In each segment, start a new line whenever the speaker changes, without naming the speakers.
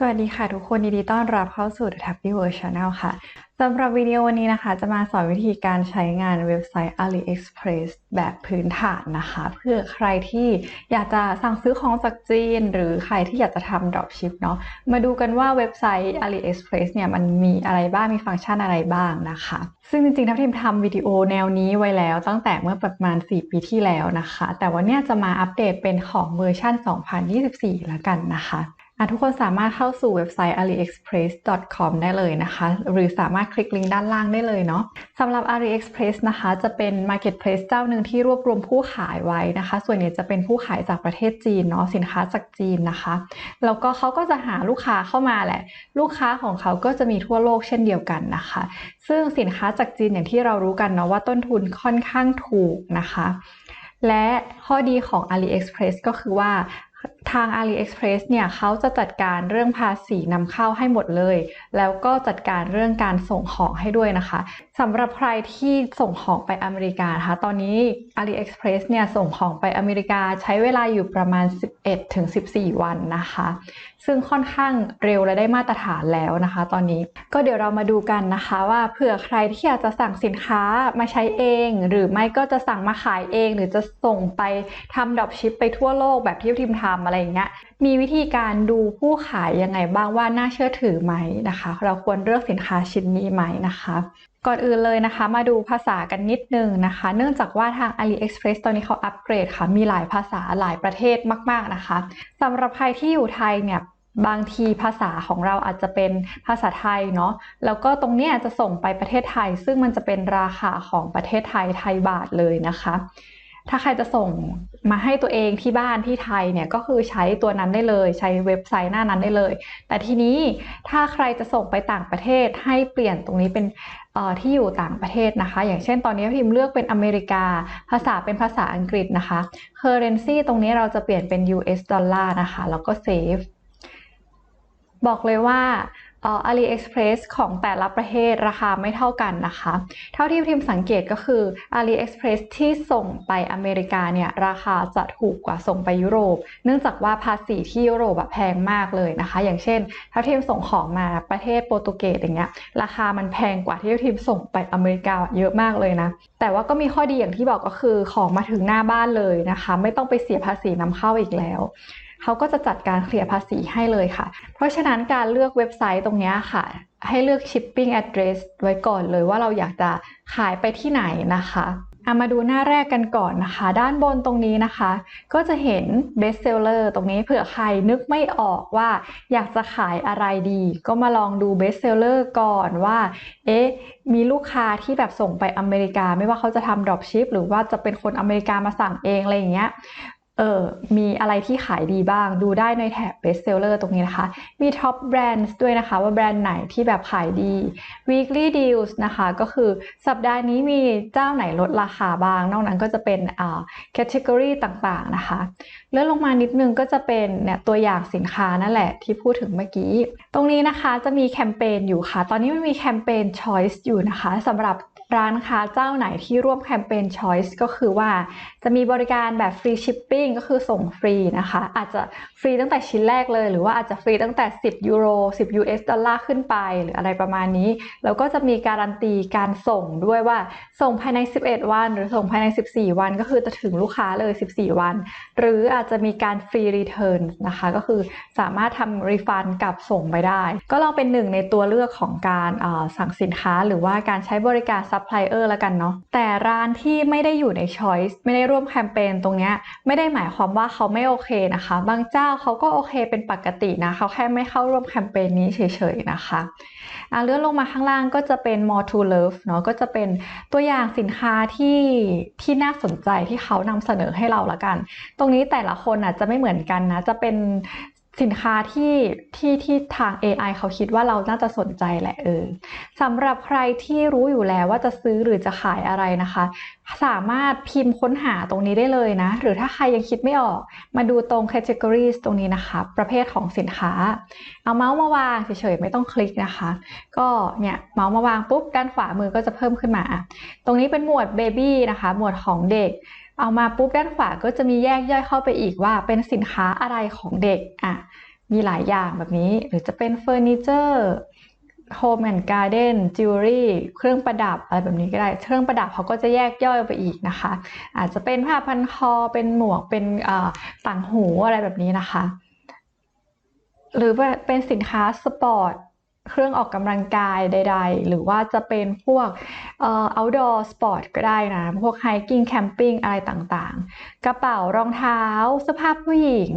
สวัสดีค่ะทุกคนยินดีต้อนรับเข้าสู่ The Happy World Channel ค่ะสำหรับวิดีโอวันนี้นะคะ จะมาสอนวิธีการใช้งานเว็บไซต์ AliExpress แบบพื้นฐานนะคะ เพื่อใครที่อยากจะสั่งซื้อของจากจีน หรือใครที่อยากจะทำ dropship เนาะมาดูกันว่าเว็บไซต์ AliExpress เนี่ยมันมีอะไรบ้างมีฟังก์ชันอะไรบ้างนะคะ ซึ่งจริงๆทัพทิมทำวิดีโอแนวนี้ไว้แล้ว ตั้งแต่เมื่อประมาณ 4 ปีที่แล้วนะคะ แต่วันนี้จะมาอัปเดตเป็นของเวอร์ชัน2024 แล้วกันนะคะ ทุกคนสามารถเข้าสู่เว็บไซต์ aliexpress.com ได้เลยนะคะ หรือสามารถคลิกลิงก์ด้านล่างได้เลยเนาะสำหรับ AliExpress นะคะจะเป็น Marketplace เจ้าหนึ่งที่รวบรวมผู้ขายไว้นะคะ ส่วนใหญ่จะเป็นผู้ขายจากประเทศจีนเนาะสินค้าจากจีนนะคะ แล้วก็เขาก็จะหาลูกค้าเข้ามาแหละ ลูกค้าของเขาก็จะมีทั่วโลกเช่นเดียวกันนะคะ ซึ่งสินค้าจากจีนอย่างที่เรารู้กันเนาะว่าต้นทุนค่อนข้างถูกนะคะและข้อดีของ AliExpress ก็คือว่า ทาง AliExpress เนี่ยเขาจะจัดการเรื่องภาษีนำเข้าให้หมดเลย แล้วก็จัดการเรื่องการส่งของให้ด้วยนะคะสำหรับใครที่ส่งของไปอเมริกานะคะตอนนี้ AliExpress เนี่ยส่งของไปอเมริกาใช้เวลาอยู่ประมาณ 11-14 วันนะคะ ซึ่งค่อนข้างเร็วและได้มาตรฐานแล้วนะคะ ตอนนี้ก็เดี๋ยวเรามาดูกันนะคะว่าเผื่อใครที่อยากจะสั่งสินค้ามาใช้เอง หรือไม่ก็จะสั่งมาขายเอง หรือจะส่งไปทำดรอปชิปไปทั่วโลกแบบที่ทีมทำอะไรอย่างเงี้ยมีวิธีการดูผู้ขายยังไงบ้างว่าน่าเชื่อถือไหมนะคะ เราควรเลือกสินค้าชิ้นนี้ไหมนะคะก่อนอื่นเลยนะคะ มาดูภาษากันนิดนึงนะคะ เนื่องจากว่าทาง AliExpress ตอนนี้เขาอัปเกรดค่ะ มีหลายภาษาหลายประเทศมาก ๆนะคะสำหรับใครที่อยู่ไทยเนี่ยบางทีภาษาของเราอาจจะเป็นภาษาไทยเนาะแล้วก็ตรงนี้จะส่งไปประเทศไทย ซึ่งมันจะเป็นราคาของประเทศไทยไทยบาทเลยนะคะ ถ้าใครจะส่งมาให้ตัวเองที่บ้านที่ไทยเนี่ยก็คือใช้ตัวนั้นได้เลย ใช้เว็บไซต์หน้านั้นได้เลย แต่ทีนี้ถ้าใครจะส่งไปต่างประเทศให้เปลี่ยนตรงนี้เป็นที่อยู่ต่างประเทศนะคะ อย่างเช่นตอนนี้พิมพ์เลือกเป็นอเมริกา ภาษาเป็นภาษาอังกฤษนะคะ currency ตรงนี้เราจะเปลี่ยนเป็น US ดอลลาร์นะคะ แล้วก็ save บอกเลยว่า AliExpress ของแต่ละประเทศราคาไม่เท่ากันนะคะ เท่าที่พิมสังเกตก็คือ AliExpress ที่ส่งไปอเมริกาเนี่ยราคาจะถูกกว่าส่งไปยุโรป เนื่องจากว่าภาษีที่ยุโรปแพงมากเลยนะคะ อย่างเช่น ถ้าทีมส่งของมาประเทศโปรตุเกสอย่างเงี้ยราคามันแพงกว่าที่ทีมส่งไปอเมริกาเยอะมากเลยนะแต่ว่าก็มีข้อดีอย่างที่บอกก็คือของมาถึงหน้าบ้านเลยนะคะ ไม่ต้องไปเสียภาษีนำเข้าอีกแล้ว เขาก็จะจัดการเคลียร์ภาษีให้เลยค่ะ เพราะฉะนั้นการเลือกเว็บไซต์ตรงนี้ค่ะ ให้เลือก shipping address ไว้ก่อนเลยว่าเราอยากจะขายไปที่ไหนนะคะามาดูหน้าแรกกันก่อนนะคะ ด้านบนตรงนี้นะคะ ก็จะเห็น best seller ตรงนี้เผื่อใครนึกไม่ออกว่าอยากจะขายอะไรดี ก็มาลองดู best seller ก่อนว่า เอ๊ะ มีลูกค้าที่แบบส่งไปอเมริกา ไม่ว่าเขาจะทำ dropship หรือว่าจะเป็นคนอเมริกามาสั่งเองอะไรอย่างเงี้ย เออมีอะไรที่ขายดีบ้าง ดูได้ในแถบ best seller ตรงนี้นะคะ มี top brands ด้วยนะคะ ว่าแบรนด์ไหนที่แบบขายดี weekly deals นะคะ ก็คือสัปดาห์นี้มีเจ้าไหนลดราคาบ้าง นอกนั้นก็จะเป็นอ่า category ต่างๆนะคะ เลื่อนลงมานิดนึงก็จะเป็นเนี่ยตัวอย่างสินค้านั่นแหละที่พูดถึงเมื่อกี้ ตรงนี้นะคะจะมีแคมเปญอยู่ค่ะ ตอนนี้มันมีแคมเปญ choice อยู่นะคะสำหรับ ร้านค้าเจ้าไหนที่ร่วมแคมเปญ Choice ก็คือว่าจะมีบริการแบบฟรีชิปปิ้งก็คือส่งฟรีนะคะ อาจจะฟรีตั้งแต่ชิ้นแรกเลย หรือว่าอาจจะฟรีตั้งแต่ 10 ยูโร 10 US ดอลลาร์ขึ้นไป หรืออะไรประมาณนี้ แล้วก็จะมีการันตีการส่งด้วยว่าส่งภายใน 11 วัน หรือส่งภายใน 14 วัน ก็คือจะถึงลูกค้าเลย 14 วัน หรืออาจจะมีการฟรีรีเทิร์นนะคะ ก็คือสามารถทำรีฟันกับส่งไปได้ ก็ลองเป็นหนึ่งในตัวเลือกของการสั่งสินค้าหรือว่าการใช้บริการซัพพลายเออร์แล้วกันเนาะแต่ร้านที่ไม่ได้อยู่ในช้อยส์ไม่ได้ร่วมแคมเปญตรงนี้ไม่ได้หมายความว่าเขาไม่โอเคนะคะ บางเจ้าเขาก็โอเคเป็นปกตินะเขาแค่ไม่เข้าร่วมแคมเปญนี้เฉยๆนะคะเลื่อนลงมาข้างล่างก็จะเป็น more to love เนาะก็จะเป็นตัวอย่างสินค้าที่ที่น่าสนใจที่เขานำเสนอให้เราละกัน ตรงนี้แต่ละคนอะจะไม่เหมือนกันนะจะเป็น สินค้าที่ที่ที่ทาง AI เขาคิดว่าเราน่าจะสนใจแหละเออสำหรับใครที่รู้อยู่แล้วว่าจะซื้อหรือจะขายอะไรนะคะ สามารถพิมพ์ค้นหาตรงนี้ได้เลยนะ หรือถ้าใครยังคิดไม่ออก มาดูตรง categories ตรงนี้นะคะ ประเภทของสินค้า เอาเมาส์มาวางเฉยๆไม่ต้องคลิกนะคะ ก็เนี่ยเมาส์มาวางปุ๊บด้านขวามือก็จะเพิ่มขึ้นมา ตรงนี้เป็นหมวด baby นะคะ หมวดของเด็ก เอามาปุ๊บด้านขวาก็จะมีแยกย่อยเข้าไปอีกว่าเป็นสินค้าอะไรของเด็กอะมีหลายอย่างแบบนี้ หรือจะเป็นเฟอร์นิเจอร์โฮมแอนด์การ์เด้นจิวเวลรี่เครื่องประดับอะไรแบบนี้ก็ได้ เครื่องประดับเขาก็จะแยกย่อยไปอีกนะคะ อาจจะเป็นผ้าพันคอเป็นหมวกเป็นต่างหูอะไรแบบนี้นะคะ หรือว่าเป็นสินค้าสปอร์ต เครื่องออกกำลังกายใด ๆ หรือว่าจะเป็นพวกเอ่อ outdoor sport ก็ได้นะ พวก hiking camping อะไรต่างๆ กระเป๋ารองเท้าเสื้อผ้าผู้หญิง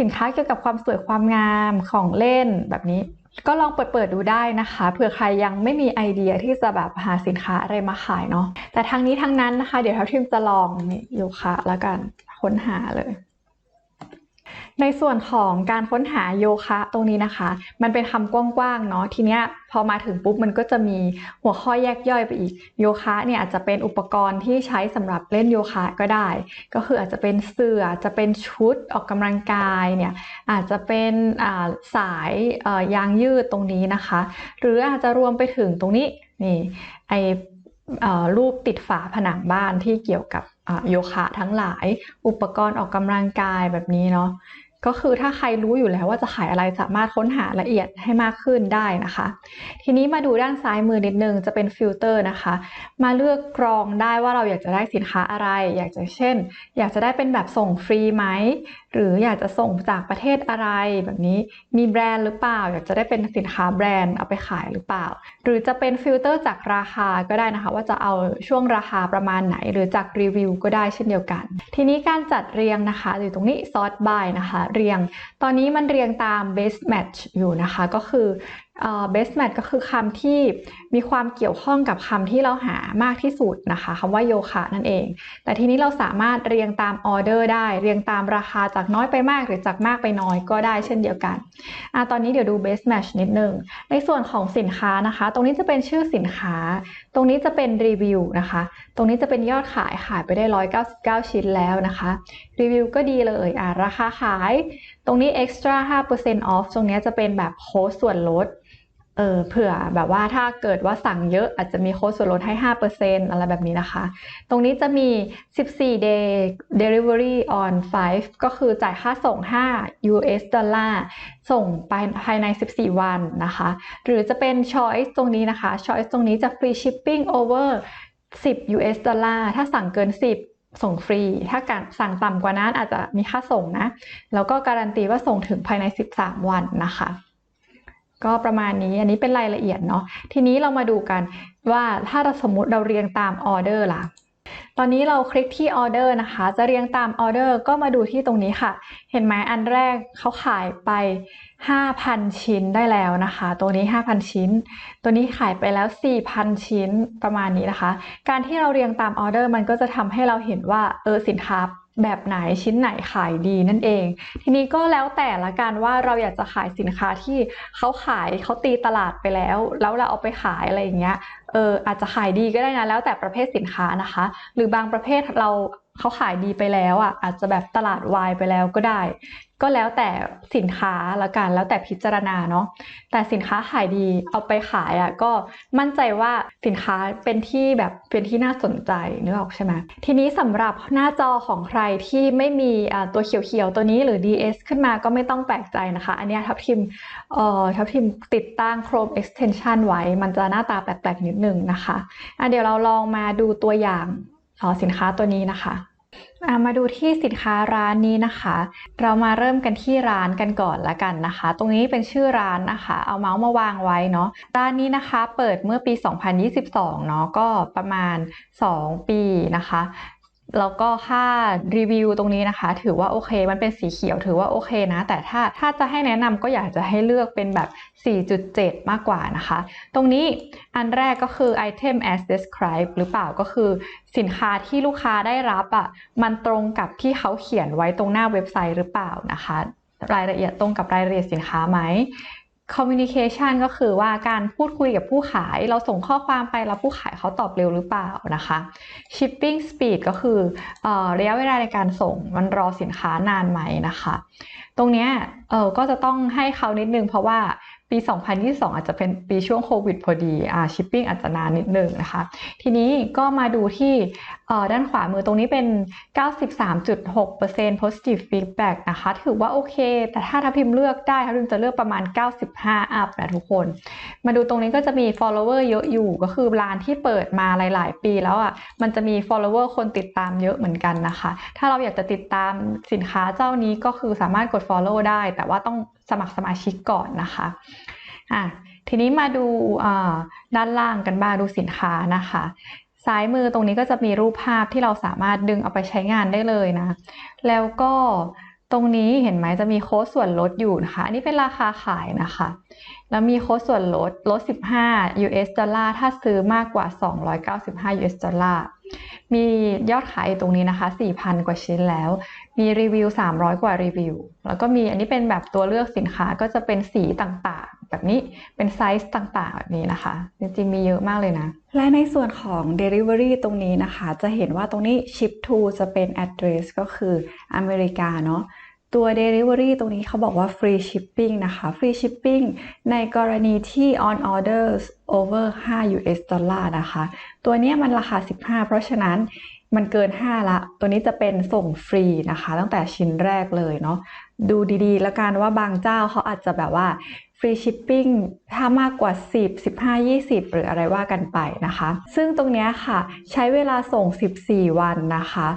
สินค้าเกี่ยวกับความสวยความงามของเล่นแบบนี้ ก็ลองเปิดเปิดดูได้นะคะเผื่อใครยังไม่มีไอเดียที่จะแบบหาสินค้าอะไรมาขายเนาะแต่ทางนี้ทางนั้นนะคะ เดี๋ยวทัพทิมจะลองโยคะแล้วกันค้นหาเลย ในส่วนของการค้นหาโยคะตรงนี้นะคะ มันเป็นคำกว้างๆเนาะทีเนี้ยพอมาถึงปุ๊บมันก็จะมีหัวข้อแยกย่อยไปอีกโยคะเนี่ยอาจจะเป็นอุปกรณ์ที่ใช้สำหรับเล่นโยคะก็ได้ ก็คืออาจจะเป็นเสื่อจะเป็นชุดออกกำลังกายเนี่ยอาจจะเป็นสายยางยืดตรงนี้นะคะ หรืออาจจะรวมไปถึงตรงนี้นี่ไอ รูปติดฝาผนังบ้านที่เกี่ยวกับโยคะทั้งหลาย อุปกรณ์ออกกำลังกายแบบนี้เนาะก็คือถ้าใครรู้อยู่แล้วว่าจะขายอะไรสามารถค้นหาละเอียดให้มากขึ้นได้นะคะ ทีนี้มาดูด้านซ้ายมือนิดนึงจะเป็นฟิลเตอร์นะคะ มาเลือกกรองได้ว่าเราอยากจะได้สินค้าอะไร อยากจะเช่น อยากจะได้เป็นแบบส่งฟรีไหมหรืออยากจะส่งจากประเทศอะไรแบบนี้มีแบรนด์หรือเปล่า อยากจะได้เป็นสินค้าแบรนด์เอาไปขายหรือเปล่า หรือจะเป็นฟิลเตอร์จากราคาก็ได้นะคะ ว่าจะเอาช่วงราคาประมาณไหน หรือจากรีวิวก็ได้เช่นเดียวกัน ทีนี้การจัดเรียงนะคะอยู่ตรงนี้ sort by นะคะ เรียง ตอนนี้มันเรียงตาม best match อยู่นะคะ ก็คือ best match ก็คือคำที่มีความเกี่ยวข้องกับคำที่เราหามากที่สุดนะคะคำว่าโยคะนั่นเอง แต่ทีนี้เราสามารถเรียงตามออเดอร์ได้ เรียงตามราคาจากน้อยไปมากหรือจากมากไปน้อยก็ได้เช่นเดียวกันอตอนนี้เดี๋ยวดู best match นิดนึง ในส่วนของสินค้านะคะ ตรงนี้จะเป็นชื่อสินค้า ตรงนี้จะเป็นรีวิวนะคะ ตรงนี้จะเป็นยอดขายขายไปได้ 199 ชิ้นแล้วนะคะรีวิวก็ดีเลยอ่าราคาขาย ตรงนี้ extra 5% off ตรงนี้จะเป็นแบบโค้ดส่วนลด เออเผื่อแบบว่าถ้าเกิดว่าสั่งเยอะอาจจะมีโค้ดส่วนลดให้ 5%อะไรแบบนี้นะคะ ตรงนี้จะมี 14 day delivery on 5 ก็คือจ่ายค่าส่ง 5 US ดอลลาร์ ส่งไปภายใน 14 วันนะคะ หรือจะเป็น choice ตรงนี้นะคะ choice ตรงนี้จะ free shipping over 10 US ดอลลาร์ ถ้าสั่งเกิน 10ส่งฟรี ถ้าการสั่งต่ำกว่านั้นอาจจะมีค่าส่งนะ แล้วก็การันตีว่าส่งถึงภายใน 13 วันนะคะ ก็ประมาณนี้อันนี้เป็นรายละเอียดเนาะทีนี้เรามาดูกันว่าถ้าเราสมมติเราเรียงตามออเดอร์ล่ะ ตอนนี้เราคลิกที่ออเดอร์นะคะ จะเรียงตามออเดอร์ก็มาดูที่ตรงนี้ค่ะ เห็นไหมอันแรกเขาขายไป 5,000 ชิ้นได้แล้วนะคะ ตัวนี้ 5,000 ชิ้น ตัวนี้ขายไปแล้ว 4,000 ชิ้นประมาณนี้นะคะ การที่เราเรียงตามออเดอร์มันก็จะทำให้เราเห็นว่าเออสินค้า แบบไหนชิ้นไหนขายดีนั่นเอง ทีนี้ก็แล้วแต่ละกันว่าเราอยากจะขายสินค้าที่เขาขายเขาตีตลาดไปแล้ว แล้วเราเอาไปขายอะไรอย่างเงี้ยเอออาจจะขายดีก็ได้นะแล้วแต่ประเภทสินค้านะคะ หรือบางประเภทเรา เขาขายดีไปแล้วอะอาจจะแบบตลาดวายไปแล้วก็ได้ ก็แล้วแต่สินค้าละกันแล้วแต่พิจารณาเนาะแต่สินค้าขายดีเอาไปขายอะก็มั่นใจว่าสินค้าเป็นที่แบบเป็นที่น่าสนใจนึกออกใช่ไหมทีนี้สำหรับหน้าจอของใครที่ไม่มีตัวเขียวๆตัวนี้หรือ DS ขึ้นมาก็ไม่ต้องแปลกใจนะคะ อันนี้ทับทิมเอ่อทับทิมติดตั้ง Chrome Extension ไว้ มันจะหน้าตาแปลกๆนิดนึงนะคะอะเดี๋ยวเราลองมาดูตัวอย่างสินค้าตัวนี้นะคะ มาดูที่สินค้าร้านนี้นะคะ เรามาเริ่มกันที่ร้านกันก่อนละกันนะคะ ตรงนี้เป็นชื่อร้านนะคะ เอาเมาส์มาวางไว้เนาะร้านนี้นะคะ เปิดเมื่อปี 2022 เนาะก็ประมาณ 2 ปีนะคะ แล้วก็ค่ารีวิวตรงนี้นะคะ ถือว่าโอเค มันเป็นสีเขียวถือว่าโอเคนะ แต่ถ้าถ้าจะให้แนะนำก็อยากจะให้เลือกเป็นแบบ 4.7 มากกว่านะคะ ตรงนี้อันแรกก็คือ item as described หรือเปล่าก็คือสินค้าที่ลูกค้าได้รับอะ่ะมันตรงกับที่เขาเขียนไว้ตรงหน้าเว็บไซต์หรือเปล่านะคะ รายละเอียดตรงกับรายละเอียดสินค้าไหม communication ก็คือว่าการพูดคุยกับผู้ขาย เราส่งข้อความไปแล้วผู้ขายเขาตอบเร็วหรือเปล่านะคะ shipping speed ก็คืออระยะเวลาในการส่งมันรอสินค้านานไหมนะคะ ตรงนี้เออก็จะต้องให้เขานิดนึงเพราะว่าปี 2022 อาจจะเป็นปีช่วงโควิดพอดีอ่าชิปปิ้งอาจจะนานนิดนึงนะคะ ทีนี้ก็มาดูที่ ด้านขวามือตรงนี้เป็น 93.6% positive feedback นะคะ ถือว่าโอเค แต่ถ้าทัพพิมเลือกได้ทัพพิมจะเลือกประมาณ 95 อัพนะทุกคน มาดูตรงนี้ก็จะมี follower เยอะอยู่ก็คือร้านที่เปิดมาหลาย ๆ ปีแล้วอะ มันจะมี follower คนติดตามเยอะเหมือนกันนะคะ ถ้าเราอยากจะติดตามสินค้าเจ้านี้ก็คือสามารถกด follow ได้ แต่ว่าต้องสมัครสมาชิกก่อนนะคะอะทีนี้มาดูด้านล่างกันบ้างดูสินค้านะคะ ซ้ายมือตรงนี้ก็จะมีรูปภาพที่เราสามารถดึงเอาไปใช้งานได้เลยนะ แล้วก็ตรงนี้เห็นไหมจะมีโค้ดส่วนลดอยู่นะคะอันนี้เป็นราคาขายนะคะ แล้วมีโค้ดส่วนลดลด 15 US ดอลลาร์ถ้าซื้อมากกว่า 295 US ดอลลาร์มียอดขายตรงนี้นะคะ 4,000 กว่าชิ้นแล้ว มีรีวิว 300 กว่ารีวิว แล้วก็มีอันนี้เป็นแบบตัวเลือกสินค้าก็จะเป็นสีต่างๆ แบบนี้เป็นไซส์ต่างๆ แบบนี้นะคะ จริงๆ มีเยอะมากเลยนะ และในส่วนของ Delivery ตรงนี้นะคะ จะเห็นว่าตรงนี้ Ship to จะเป็น address ก็คืออเมริกาเนาะตัว Delivery ตรงนี้เขาบอกว่า Free Shipping นะคะ Free Shipping ในกรณีที่ on orders over 5 US ดอลลาร์นะคะ ตัวนี้มันราคา 15 เพราะฉะนั้น มันเกิน 5 ละ ตัวนี้จะเป็นส่งฟรีนะคะ ตั้งแต่ชิ้นแรกเลยเนาะ ดูดีๆ แล้วกันว่าบางเจ้าเขาอาจจะแบบว่าฟรีชิปปิ้งถ้ามากกว่า 10 15 20 หรืออะไรว่ากันไปนะคะ ซึ่งตรงนี้ค่ะ ใช้เวลาส่ง 14 วันนะคะ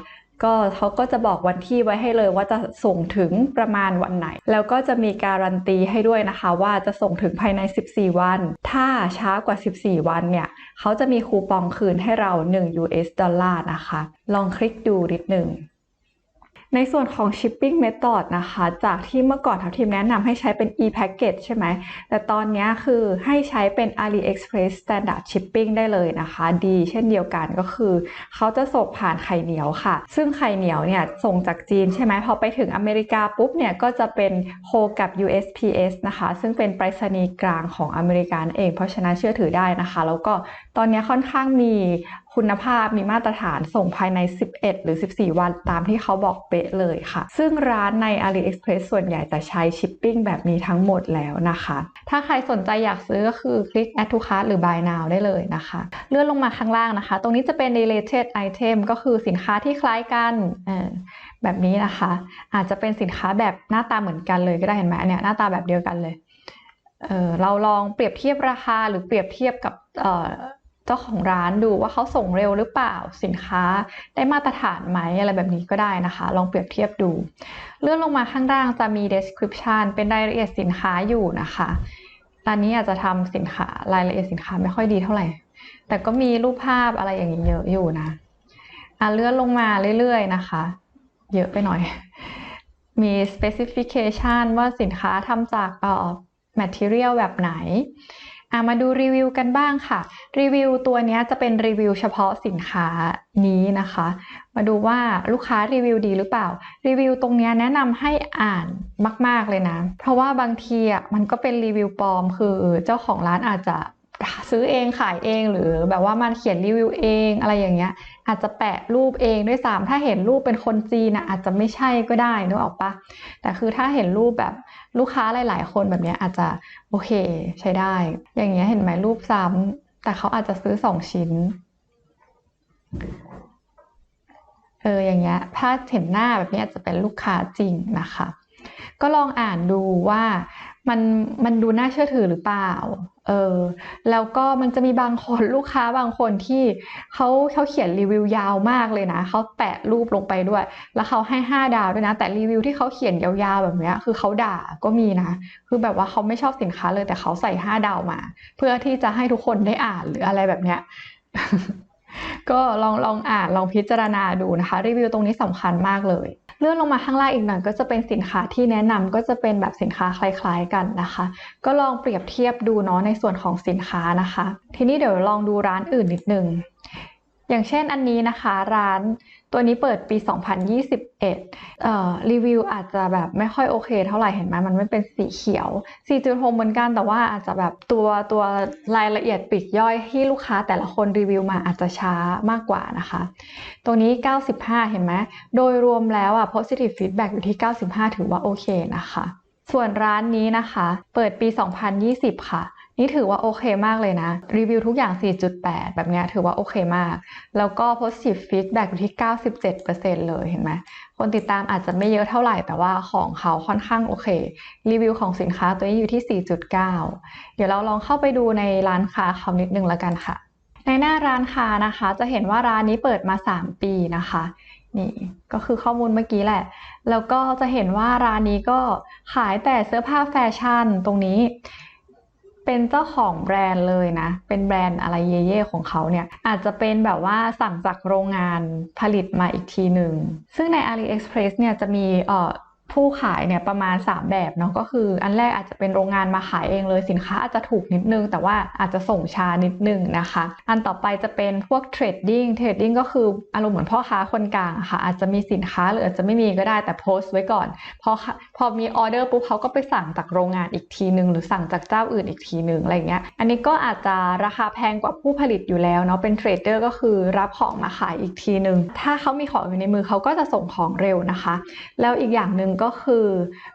ก็เขาก็จะบอกวันที่ไว้ให้เลยว่าจะส่งถึงประมาณวันไหน แล้วก็จะมีการันตีให้ด้วยนะคะ ว่าจะส่งถึงภายใน 14 วัน ถ้าช้ากว่า 14 วันเนี่ยเขาจะมีคูปองคืนให้เรา 1 US ดอลลาร์นะคะ ลองคลิกดูนิดหนึ่ง ในส่วนของ shipping method นะคะ จากที่เมื่อก่อนทัพทีมแนะนำให้ใช้เป็น e-package ใช่ไหม แต่ตอนนี้คือให้ใช้เป็น AliExpress Standard Shipping ได้เลยนะคะ ดีเช่นเดียวกันก็คือ เขาจะส่งผ่านไข่เหนียวค่ะ ซึ่งไข่เหนียวเนี่ยส่งจากจีนใช่ไหม พอไปถึงอเมริกาปุ๊บเนี่ยก็จะเป็นโคกับ USPS นะคะ ซึ่งเป็นไปรษณีย์กลางของอเมริกาเอง เพราะฉะนั้นเชื่อถือได้นะคะ แล้วก็ตอนนี้ค่อนข้างมี คุณภาพมีมาตรฐานส่งภายใน 11 หรือ 14 วันตามที่เขาบอกเป๊ะเลยค่ะ ซึ่งร้านใน AliExpress ส่วนใหญ่จะใช้ชิปปิ้งแบบนี้ทั้งหมดแล้วนะคะ ถ้าใครสนใจอยากซื้อก็คือคลิก add to cart หรือ buy now ได้เลยนะคะ เลื่อนลงมาข้างล่างนะคะ ตรงนี้จะเป็น related item ก็คือสินค้าที่คล้ายกันแบบนี้นะคะ อาจจะเป็นสินค้าแบบหน้าตาเหมือนกันเลยก็ได้เห็นไหมเนี่ยหน้าตาแบบเดียวกันเลยเเราลองเปรียบเทียบราคาหรือเปรียบเทียบกับ จ้าของร้านดูว่าเขาส่งเร็วหรือเปล่าสินค้าได้มาตรฐานไหมอะไรแบบนี้ก็ได้นะคะ ลองเปรียบเทียบดู เลื่อนลงมาข้างล่างจะมี description เป็นรายละเอียดสินค้าอยู่นะคะตอนนี้อาจจะทำสินค้ารายละเอียดสินค้าไม่ค่อยดีเท่าไหร่ แต่ก็มีรูปภาพอะไรอย่างนี้เยอะอยู่นะอะเลื่อนลงมาเรื่อยๆนะคะ เยอะไปหน่อย มี specification ว่าสินค้าทำจากเอ่อ material แบบไหน อามาดูรีวิวกันบ้างค่ะ รีวิวตัวนี้จะเป็นรีวิวเฉพาะสินค้านี้นะคะ มาดูว่าลูกค้ารีวิวดีหรือเปล่า รีวิวตรงนี้แนะนำให้อ่านมาก ๆเลยนะ เพราะว่าบางทีอะมันก็เป็นรีวิวปลอม คือเจ้าของร้านอาจจะซื้อเองขายเองหรือแบบว่ามันเขียนรีวิวเองอะไรอย่างเงี้ย อาจจะแปะรูปเองด้วยซ้ำถ้าเห็นรูปเป็นคนจีนนะอาจจะไม่ใช่ก็ได้นึกออกปะแต่คือถ้าเห็นรูปแบบ ลูกค้าหลาย ๆ คนแบบนี้อาจจะโอเคใช้ได้ อย่างเงี้ยเห็นไหมรูปซ้ำแต่เขาอาจจะซื้อสองชิ้นเอออย่างเงี้ยถ้าเห็นหน้าแบบนี้อาจจะเป็นลูกค้าจริงนะคะ ก็ลองอ่านดูว่า มันมันดูน่าเชื่อถือหรือเปล่า เออ แล้วก็มันจะมีบางคนลูกค้าบางคนที่เขาเขาเขียนรีวิวยาวมากเลยนะเขาแปะรูปลงไปด้วย แล้วเขาให้ห้าดาวด้วยนะ แต่รีวิวที่เขาเขียนยาวๆแบบนี้คือเขาด่าก็มีนะ คือแบบว่าเขาไม่ชอบสินค้าเลยแต่เขาใส่ห้าดาวมา เพื่อที่จะให้ทุกคนได้อ่านหรืออะไรแบบเนี้ยก็ลองลองอ่านลองพิจารณาดูนะคะ รีวิวตรงนี้สำคัญมากเลย เลื่อนลงมาข้างล่างอีกหน่อยก็จะเป็นสินค้าที่แนะนำก็จะเป็นแบบสินค้าคล้ายๆกันนะคะ ก็ลองเปรียบเทียบดูเนาะในส่วนของสินค้านะคะ ทีนี้เดี๋ยวลองดูร้านอื่นนิดนึงอย่างเช่นอันนี้นะคะ ร้าน ตัวนี้เปิดปี 2021เอ่อรีวิวอาจจะแบบไม่ค่อยโอเคเท่าไหร่เห็นไหมมันไม่เป็นสีเขียว 4.6 เหมือนกันแต่ว่าอาจจะแบบตัวตัวรายละเอียดปีกย่อยที่ลูกค้าแต่ละคนรีวิวมาอาจจะช้ามากกว่านะคะตัวนี้ 95 เห็นไหมโดยรวมแล้วอะ positive feedback อยู่ที่ 95 ถือว่าโอเคนะคะ ส่วนร้านนี้นะคะ เปิดปี 2020 ค่ะ นี่ถือว่าโอเคมากเลยนะ รีวิวทุกอย่าง 4.8 แบบนี้ถือว่าโอเคมาก แล้วก็ positive feedback อยู่ที่ 97%เลยเห็นไหมคนติดตามอาจจะไม่เยอะเท่าไหร่ แต่ว่าของเขาค่อนข้างโอเค รีวิวของสินค้าตัวนี้อยู่ที่ 4.9 เดี๋ยวเราลองเข้าไปดูในร้านค้าเขานิดนึงแล้วกันค่ะ ในหน้าร้านค้านะคะ จะเห็นว่าร้านนี้เปิดมา 3 ปีนะคะนี่ก็คือข้อมูลเมื่อกี้แหละ แล้วก็จะเห็นว่าร้านนี้ก็ขายแต่เสื้อผ้าแฟชั่นตรงนี้ เป็นเจ้าของแบรนด์เลยนะ เป็นแบรนด์อะไรเย่ๆของเขาเนี่ย อาจจะเป็นแบบว่าสั่งจากโรงงานผลิตมาอีกทีหนึ่ง ซึ่งใน AliExpress เนี่ยจะมีเอ่อ ผู้ขายเนี่ยประมาณ 3 แบบเนาะก็คือ อันแรกอาจจะเป็นโรงงานมาขายเองเลยสินค้าอาจจะถูกนิดนึง แต่ว่าอาจจะส่งช้านิดนึงนะคะ อันต่อไปจะเป็นพวกเทรดดิ้งเทรดดิ้งก็คืออารมณ์เหมือนพ่อค้าคนกลางค่ะ อาจจะมีสินค้าหรืออาจจะไม่มีก็ได้แต่โพสต์ไว้ก่อนพอพอมีออเดอร์ปุ๊บเขาก็ไปสั่งจากโรงงานอีกทีนึง หรือสั่งจากเจ้าอื่นอีกทีนึงอะไรเงี้ยอันนี้ก็อาจจะราคาแพงกว่าผู้ผลิตอยู่แล้วเนาะเป็นเทรดเดอร์ก็คือรับของมาขายอีกทีนึงถ้าเขามีของอยู่ในมือเขาก็จะส่งของเร็วนะคะ แล้วอีกอย่างหนึ่งก็คือ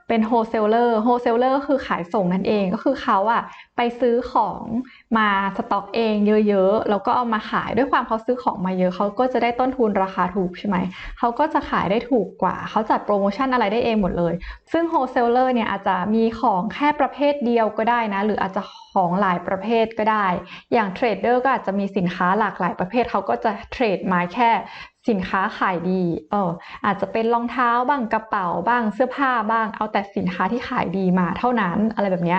เป็นโฮเซลเลอร์โฮเซลเลอร์คือขายส่งนั่นเองก็คือเขาอะไปซื้อของมาสต็อกเองเยอะๆ แล้วก็เอามาขายด้วยความเขาซื้อของมาเยอะเขาก็จะได้ต้นทุนราคาถูกใช่ไหมเขาก็จะขายได้ถูกกว่า เขาจัดโปรโมชั่นอะไรได้เองหมดเลย ซึ่งโฮเซลเลอร์เนี่ยอาจจะมีของแค่ประเภทเดียวก็ได้นะ หรืออาจจะของหลายประเภทก็ได้ อย่างเทรดเดอร์ก็อาจจะมีสินค้าหลากหลายประเภท เขาก็จะเทรดมาแค่ สินค้าขายดีเอออาจจะเป็นรองเท้าบ้างกระเป๋าบ้างเสื้อผ้าบ้าง เอาแต่สินค้าที่ขายดีมาเท่านั้นอะไรแบบนี้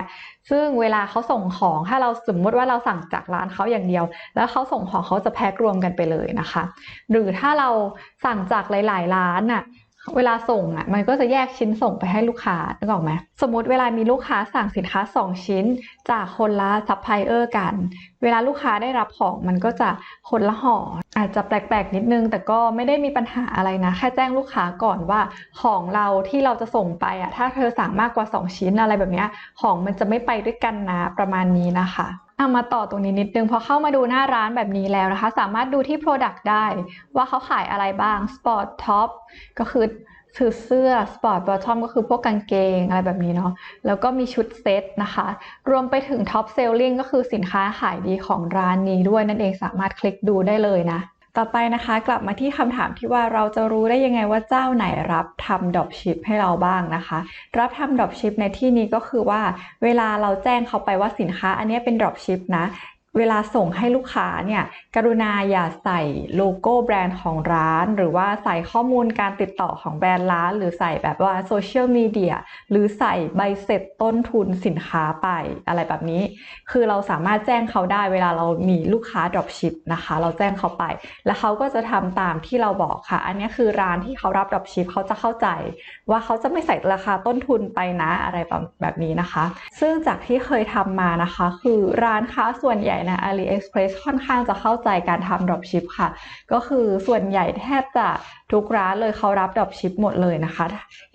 ซึ่งเวลาเขาส่งของถ้าเราสมมติว่าเราสั่งจากร้านเขาอย่างเดียว แล้วเขาส่งของเขาจะแพ็ครวมกันไปเลยนะคะ หรือถ้าเราสั่งจากหลาย ๆ ร้านน่ะ เวลาส่งอะมันก็จะแยกชิ้นส่งไปให้ลูกค้านึกออกไหมสมมติเวลามีลูกค้าสั่งสินค้า 2 ชิ้น จากคนละซัพพลายเออร์กัน เวลาลูกค้าได้รับของมันก็จะคนละห่ออาจจะแปลกๆนิดนึง แต่ก็ไม่ได้มีปัญหาอะไรนะ แค่แจ้งลูกค้าก่อนว่าของเราที่เราจะส่งไปอะถ้าเธอสั่งมากกว่า 2 ชิ้นอะไรแบบนี้ของมันจะไม่ไปด้วยกันนะประมาณนี้นะคะ อามาต่อตรงนี้นิดนึงพอเข้ามาดูหน้าร้านแบบนี้แล้วนะคะ สามารถดูที่ Product ได้ ว่าเขาขายอะไรบ้าง Sport Top ก็คือคือเสื้อ Sport Bottom ก็คือพวกกางเกงอะไรแบบนี้เนาะแล้วก็มีชุดเซตนะคะ รวมไปถึง Top Selling ก็คือสินค้าขายดีของร้านนี้ด้วยนั่นเองสามารถคลิกดูได้เลยนะ ต่อไปนะคะกลับมาที่คำถามที่ว่าเราจะรู้ได้ยังไงว่าเจ้าไหนรับทำดรอปชิปให้เราบ้างนะคะ รับทำดรอปชิปในที่นี้ก็คือว่า เวลาเราแจ้งเขาไปว่าสินค้า อันนี้เป็นดรอปชิปนะ เวลาส่งให้ลูกค้าเนี่ยกรุณาอย่าใส่โลโก้แบรนด์ของร้าน หรือว่าใส่ข้อมูลการติดต่อของแบรนด์ร้าน หรือใส่แบบว่าโซเชียลมีเดียหรือใส่ใบเสร็จต้นทุนสินค้าไปอะไรแบบนี้ คือเราสามารถแจ้งเขาได้เวลาเรามีลูกค้า dropship นะคะ เราแจ้งเขาไป แล้วเขาก็จะทำตามที่เราบอกค่ะ อันนี้คือร้านที่เขารับ dropship เขาจะเข้าใจ ว่าเขาจะไม่ใส่ราคาต้นทุนไปนะอะไรแบบนี้นะคะ ซึ่งจากที่เคยทำมานะคะ คือร้านค้าส่วนใหญ่นะ AliExpress ค่อนข้างจะเข้าใจการทำ dropship ค่ะ ก็คือส่วนใหญ่แทบจะ ทุกร้านเลยเขารับ dropship หมดเลยนะคะ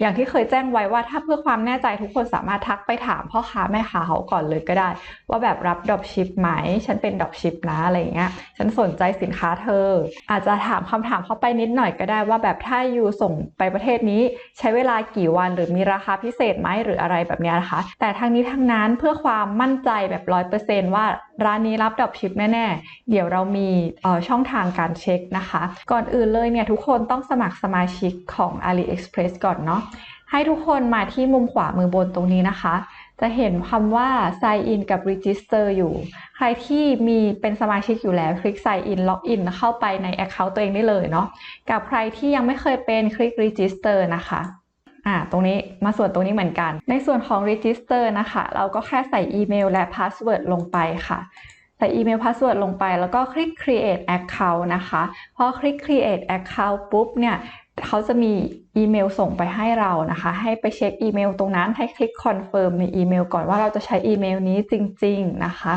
อย่างที่เคยแจ้งไว้ว่าถ้าเพื่อความแน่ใจทุกคนสามารถทักไปถามพ่อค้าแม่ค้าเขาก่อนเลยก็ได้ ว่าแบบรับ dropship ไหม ฉันเป็น dropship นะอะไรเงี้ย ฉันสนใจสินค้าเธอ อาจจะถามคำถามเข้าไปนิดหน่อยก็ได้ว่าแบบถ้าอยู่ส่งไปประเทศนี้ ใช้เวลากี่วันหรือมีราคาพิเศษไหมหรืออะไรแบบนี้นะคะ แต่ทั้งนี้ทั้งนั้นเพื่อความมั่นใจแบบร้อยเปอร์เซนต์ว่าร้านนี้รับดรอปชิปแน่ๆเดี๋ยวเรามีช่องทางการเช็คนะคะ ก่อนอื่นเลยเนี่ยทุกคนต้องสมัครสมาชิกของ AliExpress ก่อนเนาะให้ทุกคนมาที่มุมขวามือบนตรงนี้นะคะ จะเห็นคำว่า sign in กับ register อยู่ ใครที่มีเป็นสมาชิกอยู่แล้ว คลิก sign in log in เข้าไปใน account ตัวเองได้เลยเนาะกับใครที่ยังไม่เคยเป็นคลิก register นะคะอ่าตรงนี้มาส่วนตรงนี้เหมือนกัน ในส่วนของ register นะคะ เราก็แค่ใส่อีเมลและ password ลงไปค่ะ ใส่อีเมล password ลงไปแล้วก็คลิก create account นะคะ พอคลิก create account ปุ๊บเนี่ยเขาจะมีอีเมลส่งไปให้เรานะคะ ให้ไปเช็คอีเมลตรงนั้นให้คลิกคอนเฟิร์มในอีเมลก่อนว่าเราจะใช้อีเมลนี้จริง ๆนะคะ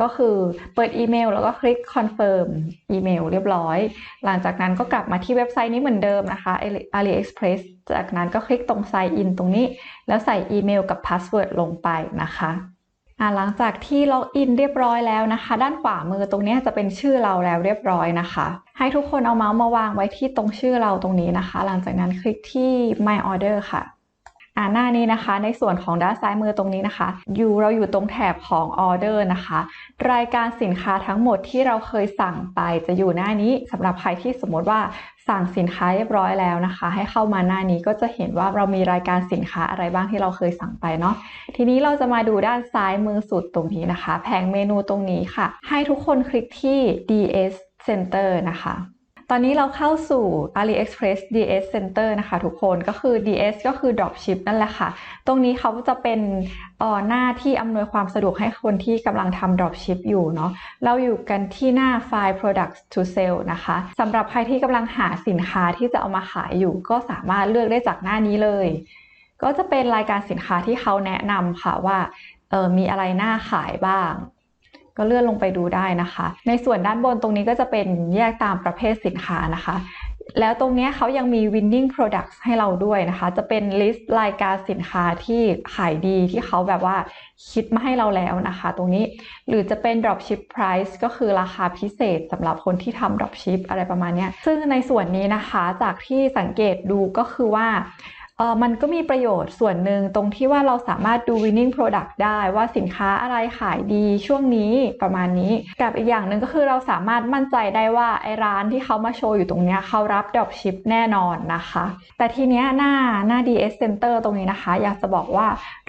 ก็คือเปิดอีเมลแล้วก็คลิกคอนเฟิร์มอีเมลเรียบร้อย หลังจากนั้นก็กลับมาที่เว็บไซต์นี้เหมือนเดิมนะคะ AliExpress จากนั้นก็คลิกตรง sign in ตรงนี้ แล้วใส่อีเมลกับพาสเวิร์ดลงไปนะคะ หลังจากที่ล็อกอินเรียบร้อยแล้วนะคะ ด้านขวามือตรงนี้จะเป็นชื่อเราแล้วเรียบร้อยนะคะ ให้ทุกคนเอาเมาส์มาวางไว้ที่ตรงชื่อเราตรงนี้นะคะ หลังจากนั้นคลิกที่ my order ค่ะอ่าหน้านี้นะคะในส่วนของด้านซ้ายมือตรงนี้นะคะอยู่เราอยู่ตรงแถบของออเดอร์นะคะ รายการสินค้าทั้งหมดที่เราเคยสั่งไปจะอยู่หน้านี้สำหรับใครที่สมมติว่า สั่งสินค้าเรียบร้อยแล้วนะคะ ให้เข้ามาหน้านี้ก็จะเห็นว่าเรามีรายการสินค้าอะไรบ้างที่เราเคยสั่งไปเนาะทีนี้เราจะมาดูด้านซ้ายมือสุดตรงนี้นะคะ แผงเมนูตรงนี้ค่ะ ให้ทุกคนคลิกที่ DS Center นะคะ ตอนนี้เราเข้าสู่ AliExpress DS Center นะคะทุกคนก็คือ DS ก็คือ Dropship นั่นแหละค่ะ ตรงนี้เขาจะเป็นหน้าที่อำนวยความสะดวกให้คนที่กำลังทำ Dropship อยู่เนาะเราอยู่กันที่หน้า File Products to Sell นะคะสำหรับใครที่กำลังหาสินค้าที่จะเอามาขายอยู่ ก็สามารถเลือกได้จากหน้านี้เลย ก็จะเป็นรายการสินค้าที่เขาแนะนำค่ะว่าออมีอะไรน่าขายบ้าง ก็เลื่อนลงไปดูได้นะคะ ในส่วนด้านบนตรงนี้ก็จะเป็นแยกตามประเภทสินค้านะคะ แล้วตรงนี้เขายังมี winning products ให้เราด้วยนะคะ จะเป็นลิสต์รายการสินค้าที่ขายดีที่เขาแบบว่าคิดมาให้เราแล้วนะคะ ตรงนี้หรือจะเป็น dropship price ก็คือราคาพิเศษสำหรับคนที่ทำ dropship อะไรประมาณนี้ซึ่งในส่วนนี้นะคะจากที่สังเกตดูก็คือว่า เออมันก็มีประโยชน์ส่วนหนึ่งตรงที่ว่าเราสามารถดู winning product ได้ว่าสินค้าอะไรขายดีช่วงนี้ประมาณนี้ กับอีกอย่างหนึ่งก็คือเราสามารถมั่นใจได้ว่าไอร้านที่เขามาโชว์อยู่ตรงนี้เขารับ dropship แน่นอนนะคะ แต่ทีเนี้ยหน้าหน้า DS Center ตรงนี้นะคะ อยากจะบอกว่า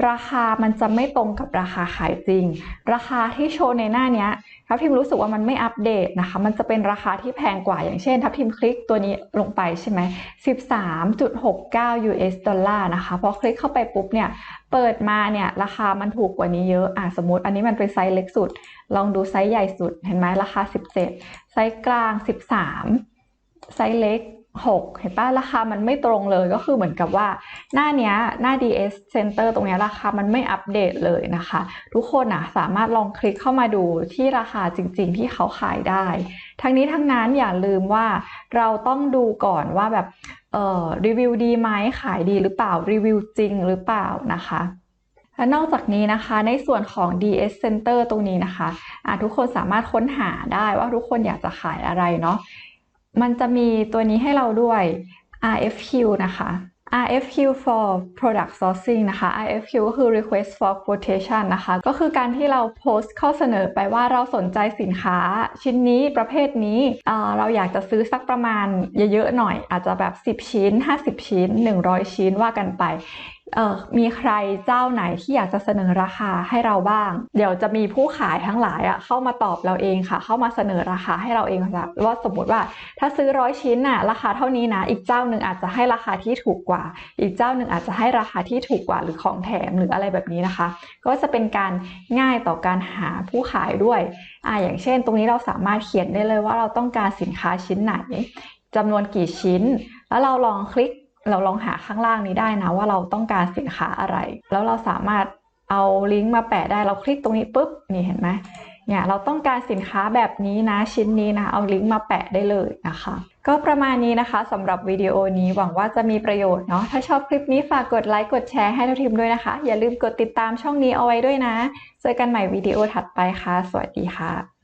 ราคามันจะไม่ตรงกับราคาขายจริง ราคาที่โชว์ในหน้านี้ทัพทิมรู้สึกว่ามันไม่อัปเดตนะคะ มันจะเป็นราคาที่แพงกว่าอย่างเช่น ทัพทิมคลิกตัวนี้ลงไปใช่ไหม 13.69 US ดอลลาร์นะคะ พอคลิกเข้าไปปุ๊บเนี่ย เปิดมาเนี่ย ราคามันถูกกว่านี้เยอะ อะสมมติอันนี้มันเป็นไซส์เล็กสุด ลองดูไซส์ใหญ่สุด เห็นไหมราคา 17 ไซส์กลาง 13 ไซส์เล็ก 6 เห็นป่ะราคามันไม่ตรงเลยก็คือเหมือนกับว่าหน้าเนี้ยหน้า DS Center ตรงเนี้ยราคามันไม่อัปเดตเลยนะคะ ทุกคนอะสามารถลองคลิกเข้ามาดูที่ราคาจริงๆที่เขาขายได้ ทั้งนี้ทั้งนั้นอย่าลืมว่าเราต้องดูก่อนว่าแบบเอ่อรีวิวดีไหมขายดีหรือเปล่ารีวิวจริงหรือเปล่านะคะและนอกจากนี้นะคะในส่วนของ DS Center ตรงนี้นะคะะทุกคนสามารถค้นหาได้ว่าทุกคนอยากจะขายอะไรเนาะ มันจะมีตัวนี้ให้เราด้วย RFQ นะคะ RFQ for product sourcing นะคะ RFQ ก็คือ request for quotation นะคะ ก็คือการที่เราโพสต์ข้อเสนอไปว่าเราสนใจสินค้าชิ้นนี้ประเภทนี้ เราอยากจะซื้อสักประมาณเยอะๆหน่อย อาจจะแบบ 10 ชิ้น 50 ชิ้น 100 ชิ้นว่ากันไปเออมีใครเจ้าไหนที่อยากจะเสนอราคาให้เราบ้าง เดี๋ยวจะมีผู้ขายทั้งหลายอะเข้ามาตอบเราเองค่ะ เข้ามาเสนอราคาให้เราเองค่ะว่าสมมติว่าถ้าซื้อร้อยชิ้นน่ะราคาเท่านี้นะ อีกเจ้าหนึ่งอาจจะให้ราคาที่ถูกกว่า อีกเจ้าหนึ่งอาจจะให้ราคาที่ถูกกว่าหรือของแถมหรืออะไรแบบนี้นะคะ ก็จะเป็นการง่ายต่อการหาผู้ขายด้วยอ่าอย่างเช่น ตรงนี้เราสามารถเขียนได้เลยว่าเราต้องการสินค้าชิ้นไหนจำนวนกี่ชิ้น แล้วเราลองคลิก เราลองหาข้างล่างนี้ได้นะว่าเราต้องการสินค้าอะไร แล้วเราสามารถเอาลิงก์มาแปะได้เราคลิกตรงนี้ปุ๊บนี่เห็นไหมเนี่ยเราต้องการสินค้าแบบนี้นะชิ้นนี้นะ เอาลิงก์มาแปะได้เลยนะคะ ก็ประมาณนี้นะคะสำหรับวิดีโอนี้หวังว่าจะมีประโยชน์เนาะถ้าชอบคลิปนี้ฝากกดไลค์กดแชร์ให้ทัพทิมด้วยนะคะ อย่าลืมกดติดตามช่องนี้เอาไว้ด้วยนะ เจอกันใหม่วิดีโอถัดไปค่ะ สวัสดีค่ะ